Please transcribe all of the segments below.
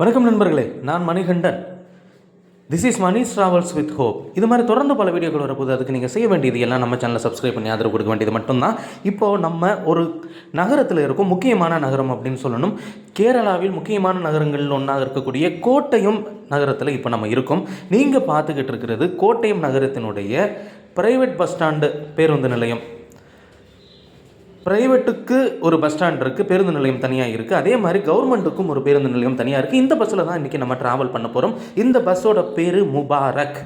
வணக்கம் நண்பர்களே நான் Manikandan. This is Mani travels with hope இது மாதிரி தொடர்ந்து பல வீடியோக்கள் வரப்போது அதுக்கு நீங்கள் செய்ய வேண்டியது எல்லாம் நம்ம சேனலை சப்ஸ்கிரைப் பண்ணி ஆதரவு கொடுக்க வேண்டியது மட்டும்தான். இப்போது நம்ம ஒரு நகரத்தில் இருக்கும் முக்கியமான நகரம் அப்படின்னு சொல்லணும். கேரளாவில் முக்கியமான நகரங்களில் ஒன்றாக இருக்கக்கூடிய கோட்டயம் நகரத்தில் இப்போ நம்ம இருக்கோம். நீங்கள் பார்த்துக்கிட்டு இருக்கிறது கோட்டயம் நகரத்தினுடைய பிரைவேட் பஸ் ஸ்டாண்டு பேருந்து நிலையம். ப்ரைவேட்டுக்கு ஒரு பஸ் ஸ்டாண்ட் இருக்குது பேருந்து நிலையம் தனியாக இருக்குது அதே மாதிரி கவர்மெண்ட்டுக்கும் ஒரு பேருந்து நிலையம் தனியாக இருக்குது இந்த பஸ்ஸில் தான் இன்றைக்கி நம்ம ட்ராவல் பண்ண போகிறோம் இந்த பஸ்ஸோட பேர் முபாரக்.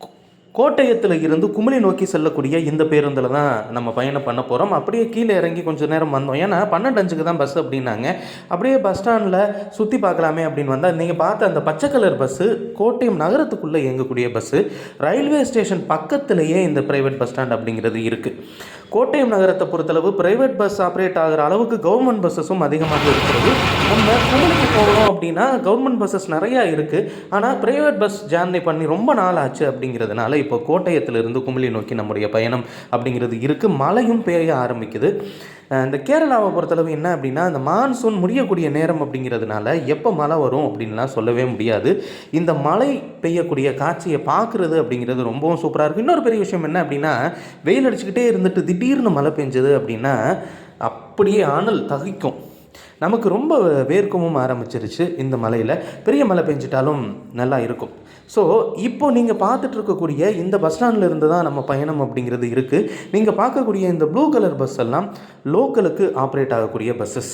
கோ- கோட்டயத்தில் இருந்து குமிளி நோக்கி செல்லக்கூடிய இந்த பேருந்தில் தான் நம்ம பயணம் பண்ண போகிறோம் அப்படியே கீழே இறங்கி கொஞ்சம் நேரம் வந்தோம். ஏன்னா பன்னெண்டு அஞ்சுக்கு தான் பஸ் அப்படின்னாங்க. அப்படியே பஸ் ஸ்டாண்டில் சுற்றி பார்க்கலாமே அப்படின்னு வந்தால் நீங்கள் பார்த்த அந்த பச்சை கலர் பஸ்ஸு கோட்டயம் நகரத்துக்குள்ளே இயங்கக்கூடிய பஸ்ஸு ரயில்வே ஸ்டேஷன் பக்கத்திலேயே இந்த ப்ரைவேட் பஸ் ஸ்டாண்ட் அப்படிங்கிறது இருக்குது கோட்டயம் நகரத்தை பொறுத்தளவு பிரைவேட் பஸ் ஆப்ரேட் ஆகிற அளவுக்கு கவர்மெண்ட் பஸ்ஸஸும் அதிகமாக இருக்கிறது. நம்ம குமளிக்கு போகணும் அப்படின்னா கவர்மெண்ட் பஸ்ஸஸ் நிறையா இருக்குது ஆனால் பிரைவேட் பஸ் ஜேர்னி பண்ணி ரொம்ப நாள் ஆச்சு அப்படிங்கிறதுனால இப்போ கோட்டயத்திலிருந்து குமிழி நோக்கி நம்முடைய பயணம் அப்படிங்கிறது இருக்குது மழையும் பெய்ய ஆரம்பிக்குது. இந்த கேரளாவை பொறுத்தளவு என்ன அப்படின்னா இந்த மான்சூன் முடியக்கூடிய நேரம் அப்படிங்கிறதுனால எப்போ மழை வரும் அப்படின்லாம் சொல்லவே முடியாது. இந்த மழை பெய்யக்கூடிய காட்சியை பார்க்குறது அப்படிங்கிறது ரொம்பவும் சூப்பராக இருக்கும் இன்னொரு பெரிய விஷயம் என்ன அப்படின்னா வெயில் அடிச்சுக்கிட்டே இருந்துட்டு திடீர்னு மழை பெஞ்சது அப்படின்னா அப்படியே அனல் தகிக்கும். நமக்கு ரொம்ப வேர்க்கவும் ஆரம்பிச்சிருச்சு இந்த மலையில் பெரிய மழை பெஞ்சிட்டாலும் நல்லா இருக்கும். ஸோ இப்போ நீங்கள் பார்த்துட்டு இருக்கக்கூடிய இந்த பஸ் ஸ்டாண்டில் இருந்து தான் நம்ம பயணம் அப்படிங்கிறது இருக்குது நீங்கள் பார்க்கக்கூடிய இந்த ப்ளூ கலர் பஸ் எல்லாம் லோக்கலுக்கு ஆப்ரேட் ஆகக்கூடிய பஸ்ஸஸ்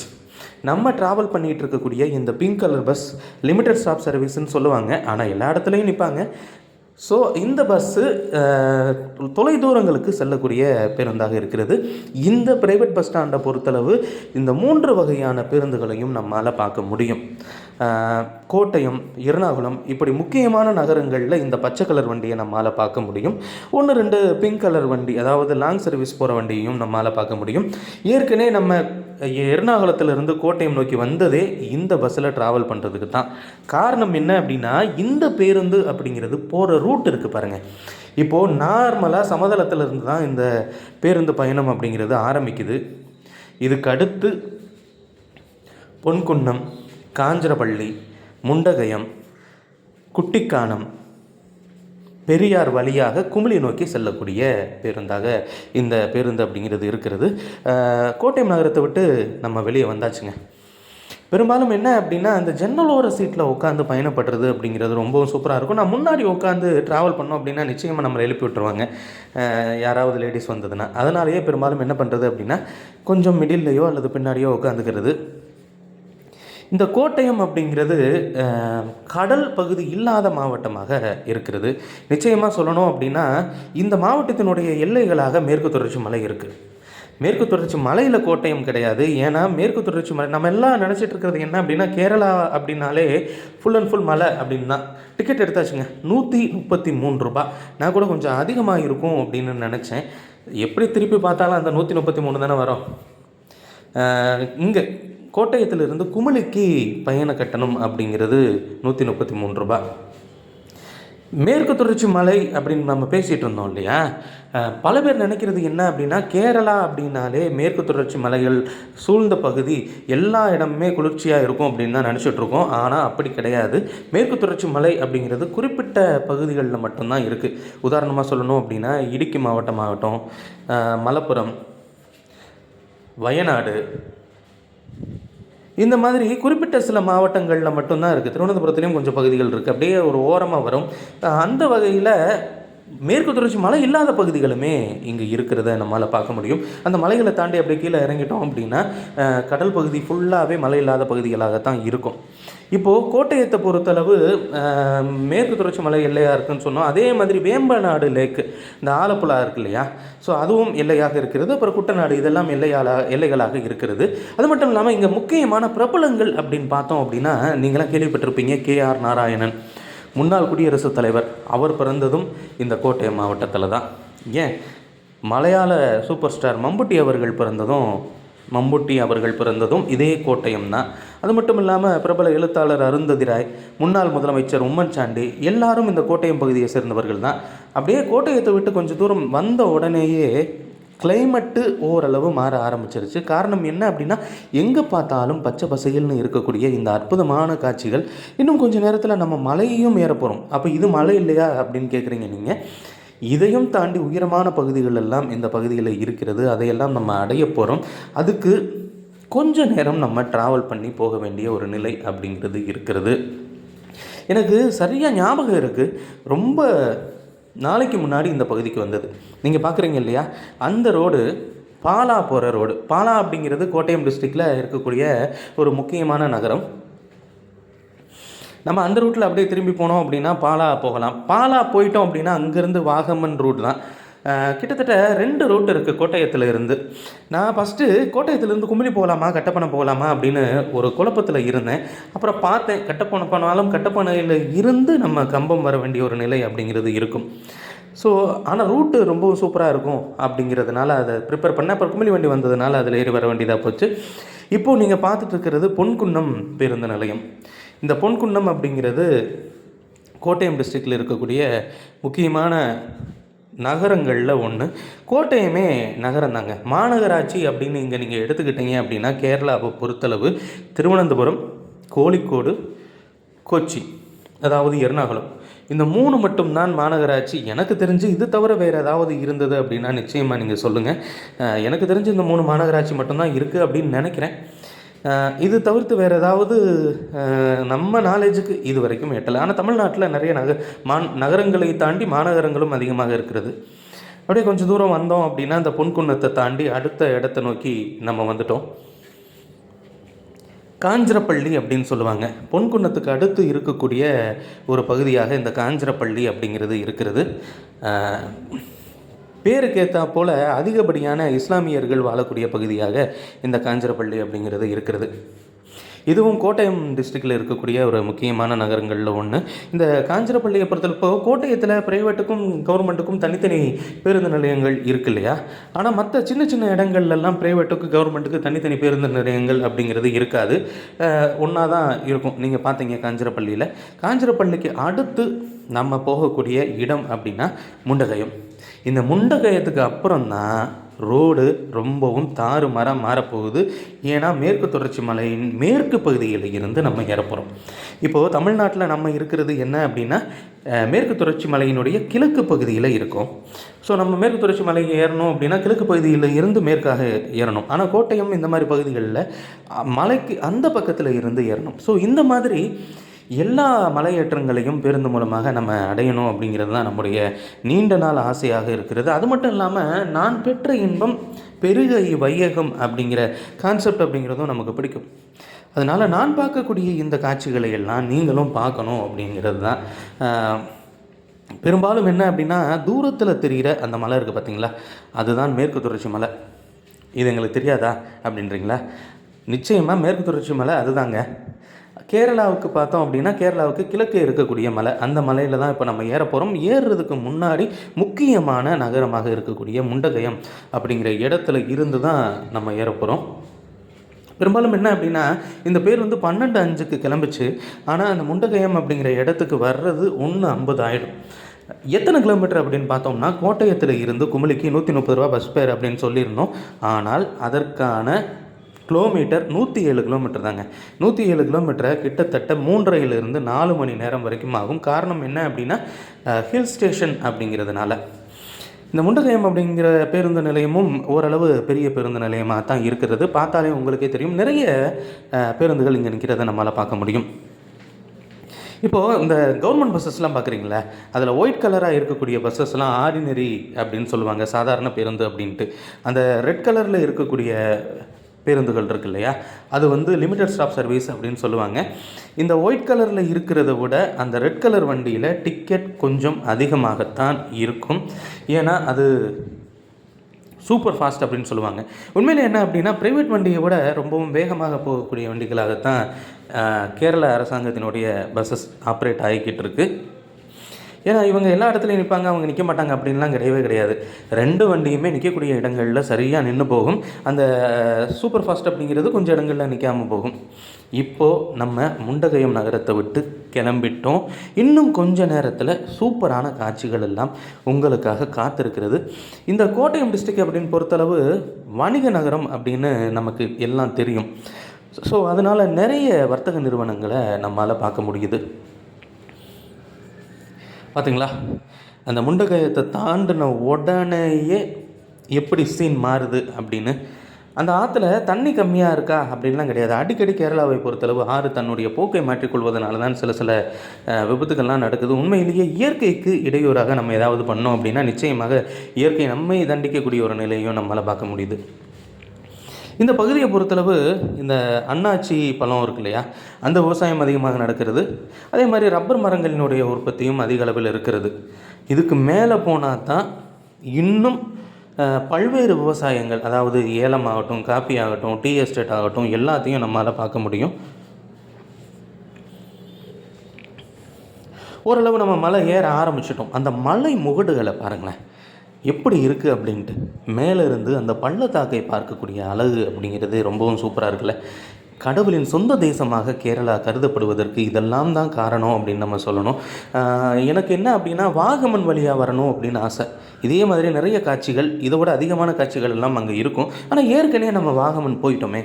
நம்ம ட்ராவல் பண்ணிகிட்டு இருக்கக்கூடிய இந்த pink colour bus limited stop சர்வீஸ்ன்னு சொல்லுவாங்க. ஆனால் எல்லா இடத்துலையும் நிற்பாங்க ஸோ இந்த பஸ்ஸு தொலை தூரங்களுக்கு செல்லக்கூடிய பேருந்தாக இருக்கிறது. இந்த பிரைவேட் பஸ் ஸ்டாண்டை பொறுத்தளவு இந்த மூன்று வகையான பேருந்துகளையும் நம்மால் பார்க்க முடியும். கோட்டயம் எர்ணாகுளம் இப்படி முக்கியமான நகரங்களில் இந்த பச்சை கலர் வண்டியை நம்மால் பார்க்க முடியும். ஒன்று ரெண்டு பிங்க் கலர் வண்டி அதாவது லாங் சர்வீஸ் போகிற வண்டியையும் நம்மால் பார்க்க முடியும். ஏற்கனவே நம்ம எர்ணாகுளத்திலிருந்து கோட்டயம் நோக்கி வந்ததே இந்த பஸ்ஸில் ட்ராவல் பண்ணுறதுக்கு தான். காரணம் என்ன அப்படின்னா இந்த பேருந்து அப்படிங்கிறது போகிற ரூட் இருக்குது பாருங்கள் இப்போது நார்மலாக சமதளத்திலிருந்து தான் இந்த பேருந்து பயணம் அப்படிங்கிறது ஆரம்பிக்குது. இதுக்கு அடுத்து பொன்குன்னம் காஞ்சிரபள்ளி முண்டகயம் குட்டிக்கானம் பெரியார் வழியாக குமிழி நோக்கி செல்லக்கூடிய பேருந்தாக இந்த பேருந்து அப்படிங்கிறது இருக்கிறது. கோட்டை கோட்டயம் நகரத்தை விட்டு நம்ம வெளியே வந்தாச்சுங்க. பெரும்பாலும் என்ன அப்படின்னா அந்த ஜன்னலோர சீட்டில் உட்காந்து பயணப்படுறது அப்படிங்கிறது ரொம்பவும் சூப்பராக இருக்கும். நான் முன்னாடி உட்காந்து ட்ராவல் பண்ணோம் அப்படின்னா நிச்சயமாக நம்மளை எழுப்பி விட்டுருவாங்க. யாராவது லேடிஸ் வந்ததுன்னா. அதனாலேயே பெரும்பாலும் என்ன பண்ணுறது அப்படின்னா கொஞ்சம் மிடில்லையோ அல்லது பின்னாடியோ உட்காந்துக்கிறது இந்த கோட்டயம் அப்படிங்கிறது கடல் பகுதி இல்லாத மாவட்டமாக இருக்கிறது. நிச்சயமாக சொல்லணும் அப்படின்னா இந்த மாவட்டத்தினுடைய எல்லைகளாக மேற்கு தொடர்ச்சி மலை இருக்குது மேற்கு தொடர்ச்சி மலையில் கோட்டயம் கிடையாது. ஏன்னா மேற்கு தொடர்ச்சி மலை நம்ம எல்லாம் நினச்சிட்டு இருக்கிறது என்ன அப்படின்னா கேரளா அப்படின்னாலே ஃபுல் அண்ட் ஃபுல் மலை அப்படின்னு தான். டிக்கெட் எடுத்தாச்சுங்க. நூற்றி முப்பத்தி மூணு ரூபாய் நான் கூட கொஞ்சம் அதிகமாக இருக்கும் அப்படின்னு நினச்சேன். எப்படி திருப்பி பார்த்தாலும் அந்த நூற்றி முப்பத்தி மூணு தானே வரும். இங்கே கோட்டயத்திலிருந்து குமிழிக்கு பயண கட்டணம் அப்படிங்கிறது நூற்றி முப்பத்தி மூணு ரூபாய் மேற்கு தொடர்ச்சி மலை அப்படின்னு நம்ம பேசிகிட்டு இருந்தோம் இல்லையா? பல பேர் நினைக்கிறது என்ன அப்படின்னா கேரளா அப்படின்னாலே மேற்கு தொடர்ச்சி மலைகள் சூழ்ந்த பகுதி எல்லா இடமுமே குளிர்ச்சியாக இருக்கும் அப்படின்னு தான் நினச்சிட்ருக்கோம் ஆனால் அப்படி கிடையாது. மேற்கு தொடர்ச்சி மலை அப்படிங்கிறது குறிப்பிட்ட பகுதிகளில் மட்டும்தான் இருக்குது உதாரணமாக சொல்லணும் அப்படின்னா இடுக்கி மாவட்டம் ஆகட்டும் மலப்புரம் வயநாடு இந்த மாதிரி குறிப்பிட்ட சில மாவட்டங்களில் மட்டும்தான் இருக்குது திருவனந்தபுரத்துலேயும் கொஞ்சம் பகுதிகள் இருக்குது அப்படியே ஒரு ஓரமாக வரும். அந்த வகையில் மேற்கு தொடர்ச்சி மலை இல்லாத பகுதிகளுமே இங்கே இருக்கிறத நம்மளால் பார்க்க முடியும். அந்த மலைகளை தாண்டி அப்படியே கீழே இறங்கிட்டோம் அப்படின்னா கடல் பகுதி ஃபுல்லாகவே மலை இல்லாத பகுதிகளாகத்தான் இருக்கும். இப்போது கோட்டயத்தை பொறுத்தளவு மேற்கு தொடர்ச்சி மலை எல்லையாக இருக்குன்னு சொன்னோம். அதே மாதிரி வேம்பநாடு லேக்கு இந்த ஆலப்புழா இருக்கு இல்லையா? ஸோ அதுவும் எல்லையாக இருக்கிறது. அப்புறம் குட்டநாடு இதெல்லாம் எல்லையால எல்லைகளாக இருக்கிறது. அது மட்டும் இல்லாமல் இங்கே முக்கியமான பிரபலங்கள் அப்படின்னு பார்த்தோம் அப்படின்னா நீங்களாம் கேள்விப்பட்டிருப்பீங்க கே ஆர் நாராயணன். முன்னாள் குடியரசுத் தலைவர் அவர் பிறந்ததும் இந்த கோட்டை மாவட்டத்தில் தான். ஏன்? மலையாள சூப்பர் ஸ்டார் மம்புட்டி அவர்கள் பிறந்ததும் மம்புட்டி அவர்கள் பிறந்ததும் இதே கோட்டயம் தான். அது மட்டும் இல்லாமல் பிரபல எழுத்தாளர் அருந்ததி ராய் முன்னாள் முதலமைச்சர் உம்மன் சாண்டி எல்லாரும் இந்த கோட்டயம் பகுதியை சேர்ந்தவர்கள் தான். அப்படியே கோட்டயத்தை விட்டு கொஞ்சம் தூரம் வந்த உடனேயே கிளைமேட்டு ஓரளவு மாற ஆரம்பிச்சிருச்சு. காரணம் என்ன அப்படின்னா எங்கே பார்த்தாலும் பச்சை பசைகள்னு இருக்கக்கூடிய இந்த அற்புதமான காட்சிகள் இன்னும் கொஞ்சம் நேரத்தில் நம்ம மலையையும் ஏற போகிறோம் அப்போ இது மலை இல்லையா அப்படின்னு கேட்குறீங்க நீங்கள் இதையும் தாண்டி உயரமான பகுதிகள் எல்லாம் இந்த பகுதியில் இருக்கிறது. அதையெல்லாம் நம்ம அடைய போகிறோம் அதுக்கு கொஞ்ச நேரம் நம்ம ட்ராவல் பண்ணி போக வேண்டிய ஒரு நிலை அப்படிங்கிறது இருக்கிறது. எனக்கு சரியாக ஞாபகம் இருக்குது ரொம்ப நாளைக்கு முன்னாடி இந்த பகுதிக்கு வந்தது. நீங்கள் பார்க்குறீங்க இல்லையா? அந்த ரோடு பாலா போகிற ரோடு. பாலா அப்படிங்கிறது கோட்டயம் டிஸ்ட்ரிக்டில் இருக்கக்கூடிய ஒரு முக்கியமான நகரம். நம்ம அந்த ரூட்டில் அப்படியே திரும்பி போனோம் அப்படின்னா பாலா போகலாம். பாலா போயிட்டோம் அப்படின்னா அங்கேருந்து வாகமன் ரூட் தான். கிட்டத்தட்ட ரெண்டு ரூட் இருக்குது கோட்டயத்தில் இருந்து. நான் ஃபஸ்ட்டு கோட்டயத்துலேருந்து குமிழி போகலாமா கட்டப்பனை போகலாமா அப்படின்னு ஒரு குழப்பத்தில் இருந்தேன். அப்புறம் பார்த்தேன் கட்டப்பனை போனாலும் கட்டப்பனையில் இருந்து நம்ம கம்பம் வர வேண்டிய ஒரு நிலை அப்படிங்கிறது இருக்கும். ஸோ ஆனால் ரூட்டு ரொம்பவும் சூப்பராக இருக்கும் அப்படிங்கிறதுனால அதை ப்ரிப்பேர் பண்ணேன். அப்புறம் குமிழி வண்டி வந்ததுனால அதில் ஏறி வர வேண்டியதாக போச்சு. இப்போது நீங்கள் பார்த்துட்டு இருக்கிறது பொன்குன்னம் பேருந்து நிலையம். இந்த பொன்குன்னம் அப்படிங்கிறது கோட்டயம் டிஸ்ட்ரிக்டில் இருக்கக்கூடிய முக்கியமான நகரங்களில் ஒன்று கோட்டயமே நகரம் தாங்க மாநகராட்சி அப்படின்னு இங்கே நீங்கள் எடுத்துக்கிட்டீங்க அப்படின்னா கேரளாவை பொறுத்தளவு திருவனந்தபுரம் கோழிக்கோடு கொச்சி அதாவது எர்ணாகுளம். இந்த மூணு மட்டும்தான் மாநகராட்சி. எனக்கு தெரிஞ்சு இது தவிர வேறு ஏதாவது இருந்தது அப்படின்னா நிச்சயமாக நீங்கள் சொல்லுங்கள் எனக்கு தெரிஞ்சு இந்த மூணு மாநகராட்சி மட்டும்தான் இருக்குது அப்படின்னு நினைக்கிறேன். இது தவிர்த்து வேறு ஏதாவது நம்ம நாலேஜுக்கு இது வரைக்கும் எட்டலை. ஆனால் தமிழ்நாட்டில் நிறைய நகர் மா நகரங்களை தாண்டி மாநகரங்களும் அதிகமாக இருக்கிறது. அப்படியே கொஞ்சம் தூரம் வந்தோம் அப்படின்னா அந்த பொன்குன்னத்தை தாண்டி அடுத்த இடத்த நோக்கி நம்ம வந்துட்டோம். காஞ்சிரப்பள்ளி அப்படின்னு சொல்லுவாங்க. பொன்குன்னத்துக்கு அடுத்து இருக்கக்கூடிய ஒரு பகுதியாக இந்த காஞ்சிரப்பள்ளி அப்படிங்கிறது இருக்கிறது. பேருக்கு ஏற்றா போல் அதிகப்படியான இஸ்லாமியர்கள் வாழக்கூடிய பகுதியாக இந்த காஞ்சிரப்பள்ளி அப்படிங்கிறது இருக்கிறது. இதுவும் கோட்டயம் டிஸ்ட்ரிக்டில் இருக்கக்கூடிய ஒரு முக்கியமான நகரங்களில் ஒன்று இந்த காஞ்சிரப்பள்ளியை பொறுத்தளவு கோட்டயத்தில் ப்ரைவேட்டுக்கும் கவர்மெண்ட்டுக்கும் தனித்தனி பேருந்து நிலையங்கள் இருக்கு இல்லையா? ஆனால் மற்ற சின்ன சின்ன இடங்கள்லாம் ப்ரைவேட்டுக்கு கவர்மெண்ட்டுக்கு தனித்தனி பேருந்து நிலையங்கள் அப்படிங்கிறது இருக்காது. ஒன்றா தான் இருக்கும். நீங்கள் பார்த்தீங்க காஞ்சிரப்பள்ளியில். காஞ்சிரப்பள்ளிக்கு அடுத்து நம்ம போகக்கூடிய இடம் அப்படின்னா முண்டகயம். இந்த முண்டகயத்துக்கு அப்புறம் தான் ரோடு ரொம்பவும் தாறுமாறாக மாறப்போகுது. ஏன்னா மேற்கு தொடர்ச்சி மலையின் மேற்கு பகுதியில் இருந்து நம்ம இறப்புறோம் இப்போது தமிழ்நாட்டில் நம்ம இருக்கிறது என்ன அப்படின்னா மேற்கு தொடர்ச்சி மலையினுடைய கிழக்கு பகுதியில் இருக்கும். ஸோ நம்ம மேற்கு தொடர்ச்சி மலை ஏறணும் அப்படின்னா கிழக்கு பகுதியில் இருந்து மேற்காக ஏறணும். ஆனால் கோட்டயம் இந்த மாதிரி பகுதிகளில் மலைக்கு அந்த பக்கத்தில் இருந்து ஏறணும். ஸோ இந்த மாதிரி எல்லா மலையேற்றங்களையும் பேருந்து மூலமாக நம்ம அடையணும் அப்படிங்கிறது தான் நம்முடைய நீண்ட நாள் ஆசையாக இருக்கிறது. அது மட்டும் இல்லாமல் நான் பெற்ற இன்பம் பெருக வையகம் அப்படிங்கிற கான்செப்ட் அப்படிங்கிறதும் நமக்கு பிடிக்கும். அதனால் நான் பார்க்கக்கூடிய இந்த காட்சிகளை எல்லாம் நீங்களும் பார்க்கணும் அப்படிங்கிறது தான் பெரும்பாலும் என்ன அப்படின்னா தூரத்தில் தெரிகிற அந்த மலை இருக்குது பார்த்தீங்களா அதுதான் மேற்கு தொடர்ச்சி மலை. இது எங்களுக்கு தெரியாதா அப்படின்றீங்களா? நிச்சயமாக மேற்கு தொடர்ச்சி மலை அதுதாங்க. கேரளாவுக்கு பார்த்தோம் அப்படின்னா கேரளாவுக்கு கிழக்கே இருக்கக்கூடிய மலை. அந்த மலையில் தான் இப்போ நம்ம ஏற போகிறோம் ஏறுறதுக்கு முன்னாடி முக்கியமான நகரமாக இருக்கக்கூடிய முண்டகயம் அப்படிங்கிற இடத்துல இருந்து தான் நம்ம ஏற போகிறோம் பெரும்பாலும் என்ன அப்படின்னா இந்த பேர் வந்து பன்னெண்டு அஞ்சுக்கு கிளம்பிச்சு ஆனால் அந்த முண்டகயம் அப்படிங்கிற இடத்துக்கு வர்றது ஒன்று ஐம்பது ஆயிடும் எத்தனை கிலோமீட்டர் அப்படின்னு பார்த்தோம்னா கோட்டயத்தில் இருந்து குமிளிக்கு நூற்றி முப்பது ரூபா பஸ் பேர் அப்படின்னு சொல்லியிருந்தோம். ஆனால் அதற்கான கிலோமீட்டர் நூற்றி ஏழு கிலோமீட்டர் தாங்க. நூற்றி ஏழு கிலோமீட்டரை கிட்டத்தட்ட மூன்றரையிலிருந்து நாலு மணி நேரம் வரைக்கும் ஆகும். காரணம் என்ன அப்படின்னா ஹில் ஸ்டேஷன் அப்படிங்கிறதுனால. இந்த முண்டகயம் அப்படிங்கிற பேருந்து நிலையமும் ஓரளவு பெரிய பேருந்து நிலையமாக தான் இருக்கிறது. பார்த்தாலே உங்களுக்கே தெரியும். நிறைய பேருந்துகள் இங்கே நிற்கிறத நம்மளால் பார்க்க முடியும். இப்போது இந்த கவர்மெண்ட் பஸ்ஸஸ்லாம் பார்க்குறீங்களே? அதில் ஒயிட் கலராக இருக்கக்கூடிய பஸ்ஸஸ்லாம் ஆர்டினரி அப்படின்னு சொல்லுவாங்க. சாதாரண பேருந்து அப்படின்ட்டு. அந்த ரெட் கலரில் இருக்கக்கூடிய பேருந்துகள் இருக்கு இல்லையா? அது வந்து லிமிடெட் ஸ்டாப் சர்வீஸ் அப்படின்னு சொல்லுவாங்க. இந்த ஒயிட் கலரில் இருக்கிறத விட அந்த ரெட் கலர் வண்டியில் டிக்கெட் கொஞ்சம் அதிகமாகத்தான் இருக்கும். ஏன்னா அது சூப்பர் ஃபாஸ்ட் அப்படின்னு சொல்லுவாங்க. உண்மையில் என்ன அப்படின்னா ப்ரைவேட் வண்டியை விட ரொம்பவும் வேகமாக போகக்கூடிய வண்டிகளாகத்தான் கேரள அரசாங்கத்தினுடைய பஸ்ஸஸ் ஆப்ரேட் ஆகிக்கிட்டு இருக்குது ஏன்னா இவங்க எல்லா இடத்துலையும் நிற்பாங்க அவங்க நிற்க மாட்டாங்க அப்படின்லாம் கிடையவே கிடையாது. ரெண்டு வண்டியுமே நிற்கக்கூடிய இடங்களில் சரியாக நின்று போகும். அந்த சூப்பர் ஃபாஸ்ட் அப்படிங்கிறது கொஞ்சம் இடங்களில் நிற்காமல் போகும். இப்போது நம்ம முண்டகயம் நகரத்தை விட்டு கிளம்பிட்டோம். இன்னும் கொஞ்ச நேரத்தில் சூப்பரான காட்சிகள் எல்லாம் உங்களுக்காக காத்திருக்கிறது. இந்த கோட்டயம் டிஸ்ட்ரிக்ட் அப்படின்னு பொறுத்தளவு வணிக நகரம் அப்படின்னு நமக்கு எல்லாம் தெரியும். ஸோ அதனால் நிறைய வர்த்தக நிறுவனங்களை நம்மளால் பார்க்க முடியுது. பார்த்தீங்களா அந்த முண்டகயத்தை தாண்டின உடனேயே எப்படி சீன் மாறுது அப்படின்னு. அந்த ஆற்றுல தண்ணி கம்மியாக இருக்கா அப்படின்லாம் கிடையாது. அடிக்கடி கேரளாவை பொறுத்தளவு ஆறு தன்னுடைய போக்கை மாற்றிக்கொள்வதனால தான் சில சில விபத்துக்கள்லாம் நடக்குது. உண்மையிலேயே இயற்கைக்கு இடையூறாக நம்ம ஏதாவது பண்ணோம் அப்படின்னா நிச்சயமாக இயற்கை நம்மை தண்டிக்கக்கூடிய ஒரு நிலையும் நம்மளால் பார்க்க முடியுது. இந்த பகுதியை பொறுத்தளவு இந்த அண்ணாச்சி பழம் இருக்கு இல்லையா அந்த விவசாயம் அதிகமாக நடக்கிறது. அதே மாதிரி ரப்பர் மரங்களினுடைய உற்பத்தியும் அதிக அளவில் இருக்கிறது. இதுக்கு மேலே போனால் தான் இன்னும் பல்வேறு விவசாயங்கள் அதாவது ஏலம் ஆகட்டும் காப்பி ஆகட்டும் டீ எஸ்டேட் ஆகட்டும் எல்லாத்தையும் நம்மளால் பார்க்க முடியும். ஓரளவு நம்ம மலை ஏற ஆரம்பிச்சிட்டோம். அந்த மலை முகடுகளை பாருங்களேன். எப்படி இருக்குது அப்படின்ட்டு. மேலே இருந்து அந்த பள்ளத்தாக்கை பார்க்கக்கூடிய அழகு அப்படிங்கிறது ரொம்பவும் சூப்பராக இருக்குல்ல. கடவுளின் சொந்த தேசமாக கேரளா கருதப்படுவதற்கு இதெல்லாம் தான் காரணம் அப்படின்னு நம்ம சொல்லணும். எனக்கு என்ன அப்படின்னா வாகமன் வழியாக வரணும் அப்படின்னு ஆசை. இதே மாதிரி நிறைய காட்சிகள் இதை விட அதிகமான காட்சிகள் எல்லாம் அங்கே இருக்கும். ஆனால் ஏற்கனவே நம்ம வாகமன் போயிட்டோமே.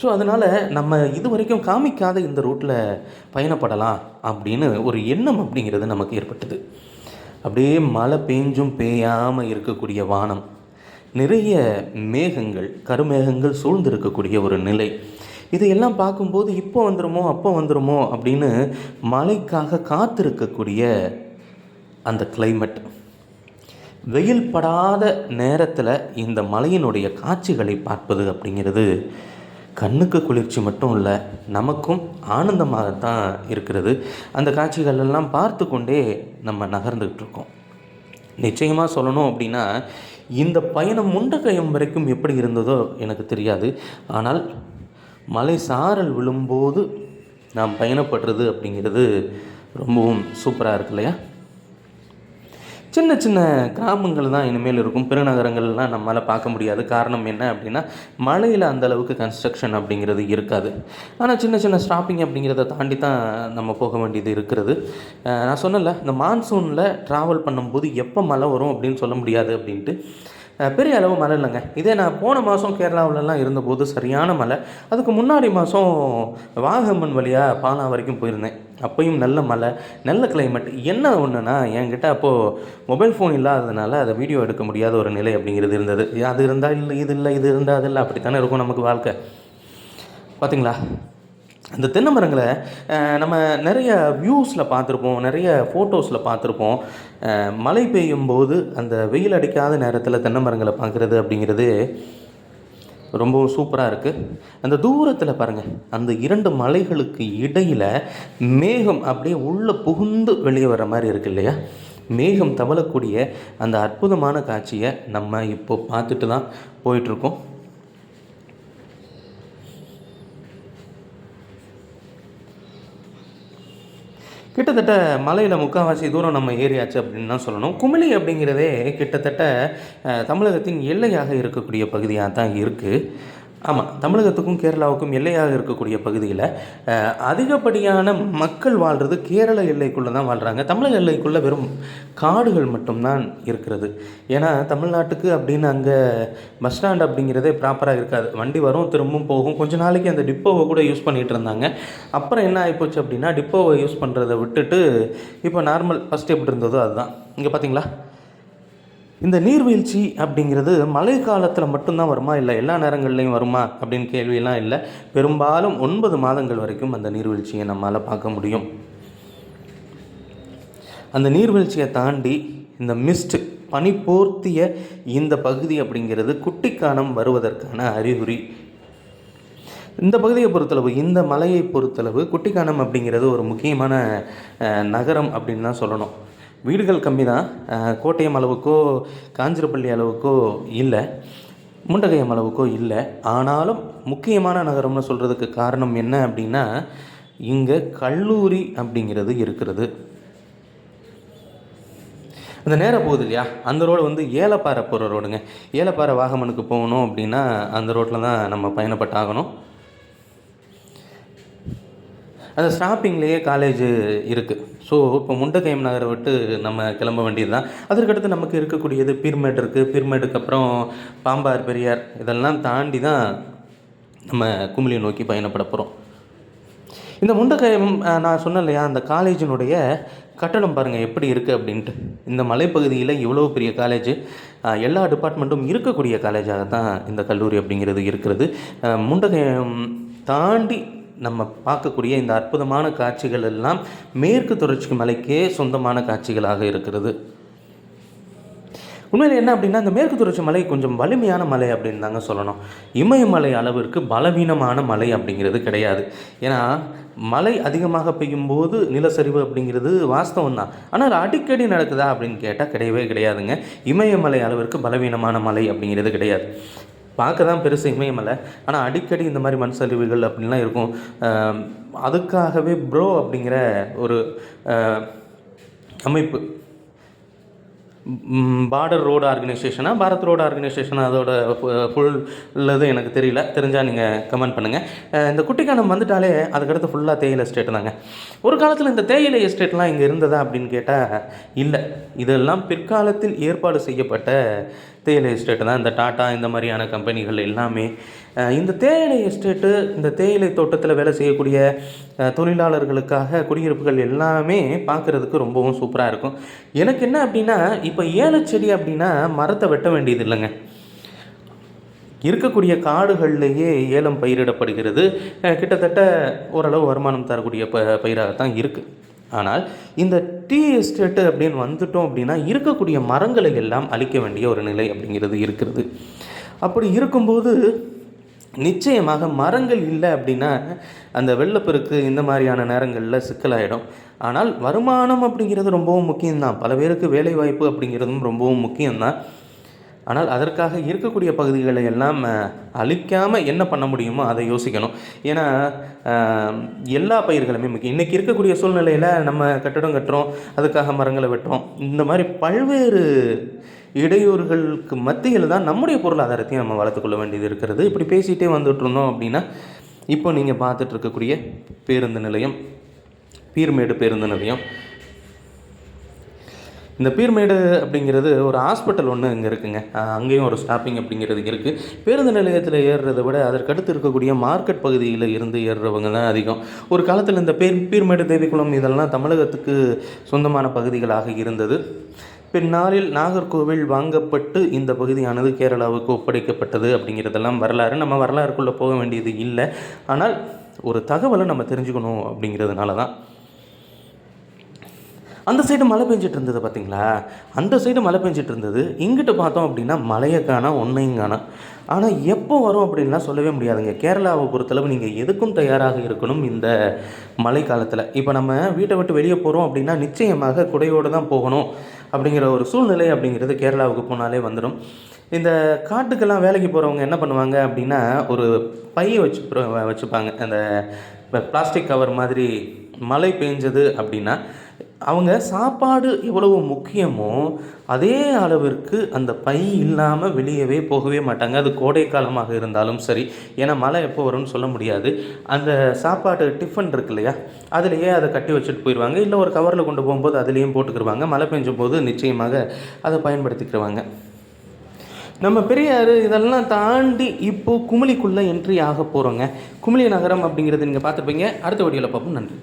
ஸோ அதனால் நம்ம இது வரைக்கும் காமிக்காத இந்த ரூட்டில் பயணப்படலாம் அப்படின்னு ஒரு எண்ணம் அப்படிங்கிறது நமக்கு ஏற்பட்டது. அப்படியே மழை பெஞ்சும் பெய்யாமல் இருக்கக்கூடிய வானம். நிறைய மேகங்கள் கருமேகங்கள் சூழ்ந்திருக்கக்கூடிய ஒரு நிலை. இதையெல்லாம் பார்க்கும்போது இப்போ வந்துருமோ அப்போ வந்துருமோ அப்படின்னு மழைக்காக காத்திருக்கக்கூடிய அந்த கிளைமேட் வெயில் படாத நேரத்தில் இந்த மலையினுடைய காட்சிகளை பார்ப்பது அப்படிங்கிறது கண்ணுக்கு குளிர்ச்சி மட்டும் இல்லை நமக்கும் ஆனந்தமாகத்தான் இருக்கிறது. அந்த காட்சிகள் எல்லாம் பார்த்து கொண்டே நம்ம நகர்ந்துக்கிட்டு இருக்கோம். நிச்சயமாக சொல்லணும் அப்படின்னா இந்த பயணம் முண்டக்கயம் வரைக்கும் எப்படி இருந்ததோ எனக்கு தெரியாது. ஆனால் மலை சாரல் விழும்போது நாம் பயணப்படுறது அப்படிங்கிறது ரொம்பவும் சூப்பராக இருக்கு இல்லையா? சின்ன சின்ன கிராமங்கள் தான் இனிமேல் இருக்கும். பெருநகரங்கள்லாம் நம்மளால் பார்க்க முடியாது. காரணம் என்ன அப்படின்னா மலையில் அந்தளவுக்கு கன்ஸ்ட்ரக்ஷன் அப்படிங்கிறது இருக்காது. ஆனால் சின்ன சின்ன ஸ்டாப்பிங் அப்படிங்கிறத தாண்டி தான் நம்ம போக வேண்டியது இருக்கிறது. நான் சொன்னல இந்த மான்சூனில் ட்ராவல் பண்ணும்போது எப்போ மழை வரும் அப்படின்னு சொல்ல முடியாது அப்படின்ட்டு. பெரிய அளவு மழை இல்லைங்க. இதே நான் போன மாதம் கேரளாவிலலாம் இருந்தபோது சரியான மழை. அதுக்கு முன்னாடி மாதம் வாகமன் வழியாக பாலா வரைக்கும் போயிருந்தேன். அப்பையும் நல்ல மழை நல்ல கிளைமேட் என்ன ஒன்றுனா என்கிட்ட அப்போது மொபைல் ஃபோன் இல்லாததுனால அதை வீடியோ எடுக்க முடியாத ஒரு நிலை அப்படிங்கிறது இருந்தது. அது இருந்தால் இல்லை இது இல்லை இது இருந்தால் அது இல்லை அப்படித்தானே இருக்கும் நமக்கு வாழ்க்கை. பார்த்தீங்களா அந்த தென்னை மரங்களை நம்ம நிறைய வியூஸில் பார்த்துருப்போம் நிறைய ஃபோட்டோஸில் பார்த்துருப்போம். மழை பெய்யும் போது அந்த வெயில் அடிக்காத நேரத்தில் தென்னை மரங்களை பார்க்குறது அப்படிங்கிறது ரொம்பவும் சூப்பராக இருக்குது அந்த தூரத்தில் பாருங்கள் அந்த இரண்டு மலைகளுக்கு இடையில் மேகம் அப்படியே உள்ளே புகுந்து வெளியே வர மாதிரி இருக்கு இல்லையா? மேகம் தவளக்கூடிய அந்த அற்புதமான காட்சியை நம்ம இப்போ பார்த்துட்டு தான் போயிட்டுருக்கோம் கிட்டத்தட்ட மலையில் முக்கால்வாசி தூரம் நம்ம ஏறியாச்சு அப்படின்னு தான் சொல்லணும். குமிளி அப்படிங்கிறதே கிட்டத்தட்ட தமிழகத்தின் எல்லையாக இருக்கக்கூடிய பகுதியாக தான் இருக்குது ஆமாம் தமிழகத்துக்கும் கேரளாவுக்கும் எல்லையாக இருக்கக்கூடிய பகுதியில் அதிகப்படியான மக்கள் வாழ்கிறது கேரள எல்லைக்குள்ளே தான் வாழ்கிறாங்க தமிழக எல்லைக்குள்ளே வெறும் காடுகள் மட்டும்தான் இருக்கிறது. ஏன்னா தமிழ்நாட்டுக்கு அப்படின்னு அங்கே பஸ் ஸ்டாண்ட் அப்படிங்கிறதே ப்ராப்பராக இருக்காது. வண்டி வரும் திரும்பவும் போகும். கொஞ்ச நாளைக்கு அந்த டிப்போவை கூட யூஸ் பண்ணிகிட்டு இருந்தாங்க. அப்புறம் என்ன ஆகிப்போச்சு அப்படின்னா டிப்போவை யூஸ் பண்ணுறதை விட்டுட்டு இப்போ நார்மல் ஃபஸ்ட் எப்படி இருந்ததோ அதுதான். இங்கே பார்த்தீங்களா இந்த நீர்வீழ்ச்சி அப்படிங்கிறது மழை காலத்தில் மட்டும்தான் வருமா? இல்லை எல்லா நேரங்கள்லையும் வருமா? அப்படின்னு கேள்வியெல்லாம் இல்லை. பெரும்பாலும் ஒன்பது மாதங்கள் வரைக்கும் அந்த நீர்வீழ்ச்சியை நம்மளால் பார்க்க முடியும். அந்த நீர்வீழ்ச்சியை தாண்டி இந்த மிஸ்ட் பனி போர்த்திய இந்த பகுதி அப்படிங்கிறது குட்டிக்கானம் வருவதற்கான அறிகுறி. இந்த பகுதியை பொறுத்தளவு இந்த மலையை பொறுத்தளவு குட்டிக்கானம் அப்படிங்கிறது ஒரு முக்கியமான நகரம் அப்படின்னு தான் சொல்லணும். வீடுகள் கம்மி தான் கோட்டயம் அளவுக்கோ காஞ்சிரப்பள்ளி அளவுக்கோ இல்லை. முண்டகையம் அளவுக்கோ இல்லை. ஆனாலும் முக்கியமான நகரம்னு சொல்கிறதுக்கு காரணம் என்ன அப்படின்னா இங்கே கல்லூரி அப்படிங்கிறது இருக்கிறது. அந்த நேரம் போகுது இல்லையா? அந்த ரோடு வந்து ஏலப்பாறை போகிற ரோடுங்க. ஏலப்பாறை வாகமனுக்கு போகணும் அப்படின்னா அந்த ரோட்டில் தான் நம்ம பயணப்பட்டாகணும் அந்த ஸ்டாப்பிங்லேயே காலேஜ் இருக்குது ஸோ இப்போ முண்டகயம் நகரை விட்டு நம்ம கிளம்ப வேண்டியது தான் அதற்கடுத்து நமக்கு இருக்கக்கூடியது பீர்மேட் இருக்குது பீர்மேட்டுக்கு அப்புறம் பாம்பார் பெரியார் இதெல்லாம் தாண்டி தான் நம்ம குமிலியை நோக்கி பயணப்பட போகிறோம் இந்த முண்டகயம் நான் சொன்னேன் இல்லையா அந்த காலேஜினுடைய கட்டடம் பாருங்கள் எப்படி இருக்குது அப்படின்ட்டு. இந்த மலைப்பகுதியில் இவ்வளோ பெரிய காலேஜ் எல்லா டிபார்ட்மெண்ட்டும் இருக்கக்கூடிய காலேஜாக தான் இந்த கல்லூரி அப்படிங்கிறது இருக்கிறது. அஹ், முண்டகயம் தாண்டி நம்ம பார்க்கக்கூடிய இந்த அற்புதமான காட்சிகள் எல்லாம் மேற்கு தொடர்ச்சி மலைக்கே சொந்தமான காட்சிகளாக இருக்கிறது. உண்மையில் என்ன அப்படின்னா இந்த மேற்கு தொடர்ச்சி மலை கொஞ்சம் வலிமையான மலை அப்படின்னு தாங்க சொல்லணும். இமயமலை அளவிற்கு பலவீனமான மலை அப்படிங்கிறது கிடையாது. ஏன்னா மழை அதிகமாக பெய்யும்போது நிலச்சரிவு அப்படிங்கிறது வாஸ்தவம் தான். ஆனால் அடிக்கடி நடக்குதா அப்படின்னு கேட்டால் கிடையவே கிடையாதுங்க. இமயமலை அளவிற்கு பலவீனமான மலை அப்படிங்கிறது கிடையாது. பார்க்க தான் பெருசு இமயமலை ஆனால் அடிக்கடி இந்த மாதிரி மண் சரிவுகள் அப்படின்லாம் இருக்கும். அதுக்காகவே ப்ரோ அப்படிங்கிற ஒரு அமைப்பு. பார்டர் ரோடு ஆர்கனைசேஷனாக பாரத் ரோடு ஆர்கனைசேஷன் அதோட ஃபுல் உள்ளது எனக்கு தெரியல. தெரிஞ்சால் நீங்கள் கமெண்ட் பண்ணுங்கள் இந்த குட்டிக்கானம் வந்துட்டாலே அதுக்கடுத்து ஃபுல்லாக தேயிலை எஸ்டேட் தாங்க. ஒரு காலத்தில் இந்த தேயிலை எஸ்டேட்லாம் இங்கே இருந்ததா அப்படின்னு கேட்டால் இல்லை. இதெல்லாம் பிற்காலத்தில் ஏற்பாடு செய்யப்பட்ட தேயிலை எஸ்டேட்டு தான். இந்த டாட்டா இந்த மாதிரியான கம்பெனிகள் எல்லாமே இந்த தேயிலை எஸ்டேட்டு இந்த தேயிலை தோட்டத்தில் வேலை செய்யக்கூடிய தொழிலாளர்களுக்காக குடியிருப்புகள் எல்லாமே பார்க்குறதுக்கு ரொம்பவும் சூப்பராக இருக்கும். எனக்கு என்ன அப்படின்னா இப்போ ஏலச்செடி அப்படின்னா மரத்தை வெட்ட வேண்டியது இல்லைங்க. இருக்கக்கூடிய காடுகள்லேயே ஏலம் பயிரிடப்படுகிறது. கிட்டத்தட்ட ஓரளவு வருமானம் தரக்கூடிய ப பயிராகத்தான் இருக்குது ஆனால் இந்த டீ எஸ்டேட்டு அப்படின்னு வந்துட்டோம் அப்படின்னா இருக்கக்கூடிய மரங்களை எல்லாம் அழிக்க வேண்டிய ஒரு நிலை அப்படிங்கிறது இருக்கிறது. அப்படி இருக்கும்போது நிச்சயமாக மரங்கள் இல்லை அப்படின்னா அந்த வெள்ளப்பெருக்கு இந்த மாதிரியான நேரங்களில் சிக்கலாயிடும். ஆனால் வருமானம் அப்படிங்கிறது ரொம்பவும் முக்கியம்தான். பல பேருக்கு வேலைவாய்ப்பு அப்படிங்கிறதும் ரொம்பவும் முக்கியம்தான். ஆனால் அதற்காக இருக்கக்கூடிய பகுதிகளை எல்லாம் அழிக்காமல் என்ன பண்ண முடியுமோ அதை யோசிக்கணும். ஏன்னா எல்லா பயிர்களுமே முக்கியம். இன்றைக்கி இருக்கக்கூடிய சூழ்நிலையில் நம்ம கட்டடம் கட்டுறோம் அதுக்காக மரங்களை வெட்டுறோம். இந்த மாதிரி பல்வேறு இடையூறுகளுக்கு மத்தியில் தான் நம்முடைய பொருளாதாரத்தையும் நம்ம வளர்த்துக்கொள்ள வேண்டியது இருக்கிறது. இப்படி பேசிகிட்டே வந்துட்டு இருந்தோம் அப்படின்னா இப்போ நீங்கள் பார்த்துட்டு இருக்கக்கூடிய பேருந்து நிலையம் பீர்மேடு பேருந்து நிலையம் இந்த பீர்மேடு அப்படிங்கிறது ஒரு ஹாஸ்பிட்டல் ஒன்று இங்கே இருக்குங்க. அங்கேயும் ஒரு ஸ்டாப்பிங் அப்படிங்கிறது இருக்குது பேருந்து நிலையத்தில் ஏறுறதை விட அதற்கடுத்து இருக்கக்கூடிய மார்க்கெட் பகுதியில் இருந்து ஏறுறவங்க தான் அதிகம். ஒரு காலத்தில் இந்த பேர் பீர்மேடு தேவிக்குளம் இதெல்லாம் தமிழகத்துக்கு சொந்தமான பகுதிகளாக இருந்தது. பின்னாளில் நாகர்கோவில் வாங்கப்பட்டு இந்த பகுதியானது கேரளாவுக்கு ஒப்படைக்கப்பட்டது அப்படிங்கிறதெல்லாம் வரலாறு. நம்ம வரலாறுக்குள்ளே போக வேண்டியது இல்லை. ஆனால் ஒரு தகவலை நம்ம தெரிஞ்சுக்கணும் அப்படிங்கிறதுனால தான் அந்த சைடு மழை பெஞ்சிட்டு இருந்தது பார்த்தீங்களா அந்த சைடு மழை பெஞ்சிட்டு இருந்தது. இங்கிட்டு பார்த்தோம் அப்படின்னா மழையை காணோம் ஒன்றையும் காணோம் ஆனால் எப்போ வரும் அப்படின்லாம் சொல்லவே முடியாதுங்க. கேரளாவை பொறுத்தளவு நீங்கள் எதுக்கும் தயாராக இருக்கணும் இந்த மழை காலத்தில். இப்போ நம்ம வீட்டை விட்டு வெளியே போகிறோம் அப்படின்னா நிச்சயமாக குடையோடு தான் போகணும் அப்படிங்கிற ஒரு சூழ்நிலை அப்படிங்கிறது கேரளாவுக்கு போனாலே வந்துடும் இந்த காட்டுக்கெல்லாம் வேலைக்கு போகிறவங்க என்ன பண்ணுவாங்க அப்படின்னா ஒரு பையை வச்சு வச்சுப்பாங்க. அந்த பிளாஸ்டிக் கவர் மாதிரி மழை பெஞ்சது அப்படின்னா அவங்க சாப்பாடு எவ்வளவு முக்கியமோ அதே அளவிற்கு அந்த பை இல்லாமல் வெளியவே போகவே மாட்டாங்க. அது கோடை காலமாக இருந்தாலும் சரி. ஏன்னா மழை எப்போ வரும்னு சொல்ல முடியாது. அந்த சாப்பாடு டிஃபன் இருக்கு இல்லையா? அதுலேயே அதை கட்டி வச்சுட்டு போயிடுவாங்க. இல்லை ஒரு கவரில் கொண்டு போகும்போது அதுலேயும் போட்டுக்கிடுவாங்க மழை பெஞ்சும் போது நிச்சயமாக அதை பயன்படுத்திக்கிடுவாங்க நம்ம பெரியார் இதெல்லாம் தாண்டி இப்போது குமிளிக்குள்ளே என்ட்ரி ஆக போகிறோங்க குமிழி நகரம் அப்படிங்கிறது நீங்கள் பார்த்துருப்பீங்க. அடுத்த வீடியோவில் பார்ப்போம். நன்றி.